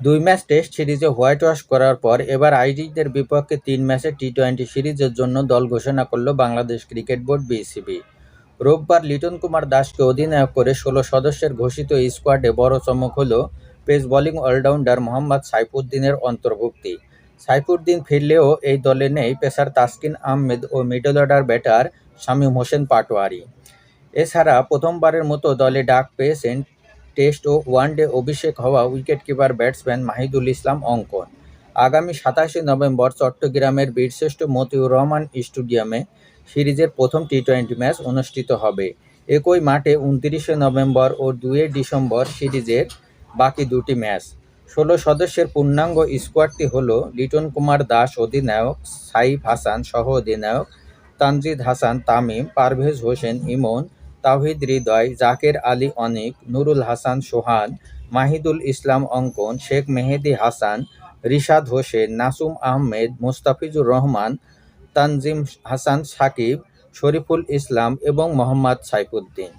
দুই match test সিরিজে whitewash করার পর এবার আইরিশদের বিপক্ষে তিন ম্যাচে টি টোয়েন্টি সিরিজের জন্য দল ঘোষণা করল বাংলাদেশ ক্রিকেট বোর্ড বিসিবি। রোববার লিটন কুমার দাসকে অধিনায়ক করে ষোলো সদস্যের ঘোষিত স্কোয়াডে বড় চমক হল পেস বোলিং অলরাউন্ডার মোহাম্মদ সাইফুদ্দিনের অন্তর্ভুক্তি। সাইফুদ্দিন ফিরলেও এই দলে নেই পেসার তাসকিন আহমেদ ও middle order batter Shamim Hossain Patwari. এছাড়া প্রথমবারের মতো দলে ডাক পেয়েছেন টেস্ট ও ওয়ানডে অভিষেক হওয়া উইকেটকিপার ব্যাটসম্যান মাহিদুল ইসলাম অঙ্কন। আগামী সাতাশে নভেম্বর চট্টগ্রামের বীরশ্রেষ্ঠ মতিউর রহমান স্টেডিয়ামে সিরিজের প্রথম টি টোয়েন্টি ম্যাচ অনুষ্ঠিত হবে। একই মাঠে উনত্রিশে নভেম্বর ও দুয়ে ডিসেম্বর সিরিজের বাকি দুটি ম্যাচ। ষোলো সদস্যের পূর্ণাঙ্গ স্কোয়াডটি হল লিটন কুমার দাস অধিনায়ক সাইফ হাসান সহ অধিনায়ক তানজিদ হাসান, তামিম, পারভেজ হোসেন, ইমন তাওহিদ হৃদয়, জাকের আলী অনিক, নুরুল হাসান সোহান, মাহিদুল ইসলাম অঙ্কন, শেখ মেহেদি হাসান, রিশাদ হোসেন, নাসুম আহমেদ, মুস্তাফিজুর রহমান, তানজিম হাসান সাকিব, শরীফুল ইসলাম এবং মোহাম্মদ সাইফুদ্দিন।